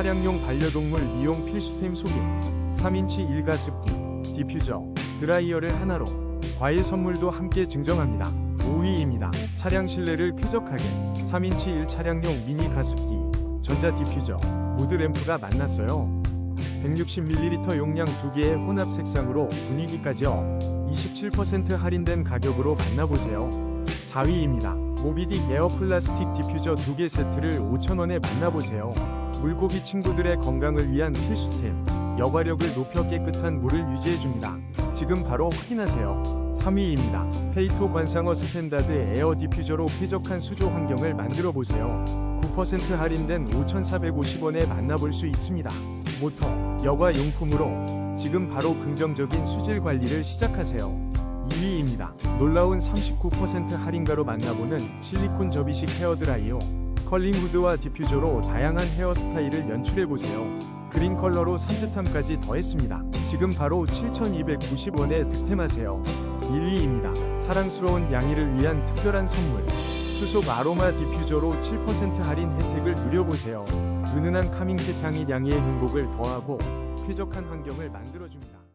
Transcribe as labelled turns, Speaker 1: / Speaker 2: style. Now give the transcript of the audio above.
Speaker 1: 차량용 반려동물 미용 필수템 소개. 3인치 일가습기 디퓨저 드라이어를 하나로 과일 선물도 함께 증정합니다. 5위입니다. 차량 실내를 쾌적하게 3인치 1차량용 미니 가습기 전자 디퓨저 무드 램프가 만났어요. 160ml 용량 2개의 혼합 색상으로 분위기까지 업 27% 할인된 가격으로 만나보세요. 4위입니다. 모비딕 에어 플라스틱 디퓨저 2개 세트를 5,000원에 만나보세요. 물고기 친구들의 건강을 위한 필수템. 여과력을 높여 깨끗한 물을 유지해줍니다. 지금 바로 확인하세요. 3위입니다. 페이토 관상어 스탠다드 에어 디퓨저로 쾌적한 수조 환경을 만들어 보세요. 9% 할인된 5,450원에 만나볼 수 있습니다. 모터, 여과 용품으로 지금 바로 긍정적인 수질 관리를 시작하세요. 2위입니다. 놀라운 39% 할인가로 만나보는 실리콘 접이식 헤어드라이어. 컬링 후드와 디퓨저로 다양한 헤어스타일을 연출해보세요. 그린 컬러로 산뜻함까지 더했습니다. 지금 바로 7,290원에 득템하세요. 1위입니다. 사랑스러운 양이를 위한 특별한 선물. 수속 아로마 디퓨저로 7% 할인 혜택을 누려보세요. 은은한 카밍캣 향이 양이의 행복을 더하고 쾌적한 환경을 만들어줍니다.